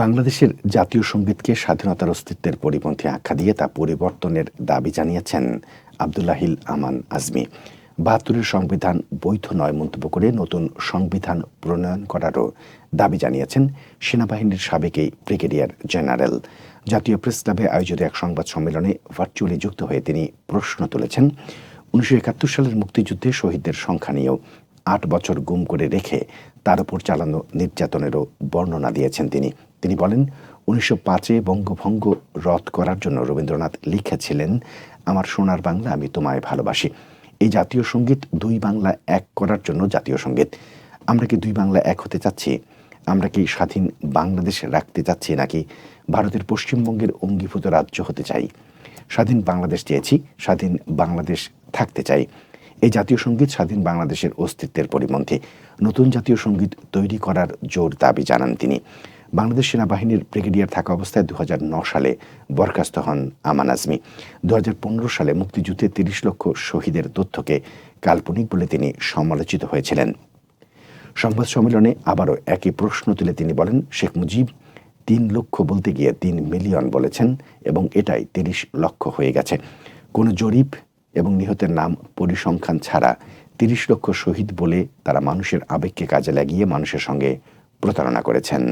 বাংলাদেশের জাতীয় সঙ্গীতকে স্বাধীনতার অস্তিত্বের পরিপন্থী আখ্যা দিয়ে তা পরিবর্তনের দাবি জানিয়েছেন আবদুল্লাহিল আমান আজমি। বাহাত্তরের সংবিধান বৈধ নয় মন্তব্য করে নতুন সংবিধান প্রণয়ন করারও দাবি জানিয়েছেন সেনাবাহিনীর সাবেক এই ব্রিগেডিয়ার জেনারেল। জাতীয় প্রেস ক্লাবে আয়োজিত এক সংবাদ সম্মেলনে ভার্চুয়ালি যুক্ত হয়ে তিনি প্রশ্ন তুলেছেন, উনিশশো একাত্তর সালের মুক্তিযুদ্ধে শহীদদের সংখ্যা নিয়েও আট বছর গুম করে রেখে তার উপর চালানো নির্যাতনেরও বর্ণনা দিয়েছেন তিনি। তিনি বলেন, উনিশশো পাঁচে বঙ্গভঙ্গ রদ করার জন্য রবীন্দ্রনাথ লিখেছিলেন, আমার সোনার বাংলা আমি তোমায় ভালোবাসি। এই জাতীয় সংগীত দুই বাংলা এক করার জন্য জাতীয় সংগীত। আমরা কি দুই বাংলা এক হতে চাচ্ছি? আমরা কি স্বাধীন বাংলাদেশ রাখতে চাচ্ছি নাকি ভারতের পশ্চিমবঙ্গের অঙ্গীভূত রাজ্য হতে চাই? স্বাধীন বাংলাদেশ চেয়েছি, স্বাধীন বাংলাদেশ থাকতে চাই এই জাতীয় সংগীত স্বাধীন বাংলাদেশের অস্তিত্বের পরিপন্থী। নতুন জাতীয় সংগীত তৈরি করার জোর দাবি জানান তিনি। বাংলাদেশ সেনাবাহিনীর ব্রিগেডিয়ার থাকা অবস্থায় দু সালে বরখাস্ত হন আমান আজমি। দু সালে মুক্তিযুদ্ধে তিরিশ লক্ষ শহীদের তথ্যকে কাল্পনিক বলে তিনি সমালোচিত হয়েছিলেন। সংবাদ সম্মেলনে আবারও একই প্রশ্ন তুলে তিনি বলেন, শেখ মুজিব তিন লক্ষ বলতে গিয়ে তিন মিলিয়ন বলেছেন এবং এটাই তিরিশ লক্ষ হয়ে গেছে। কোনো জরিপ এবং নিহতের নাম পরিসংখ্যান ছাড়া তিরিশ লক্ষ শহীদ বলে তারা মানুষের আবেগকে কাজে লাগিয়ে মানুষের সঙ্গে প্রতারণা করেছেন।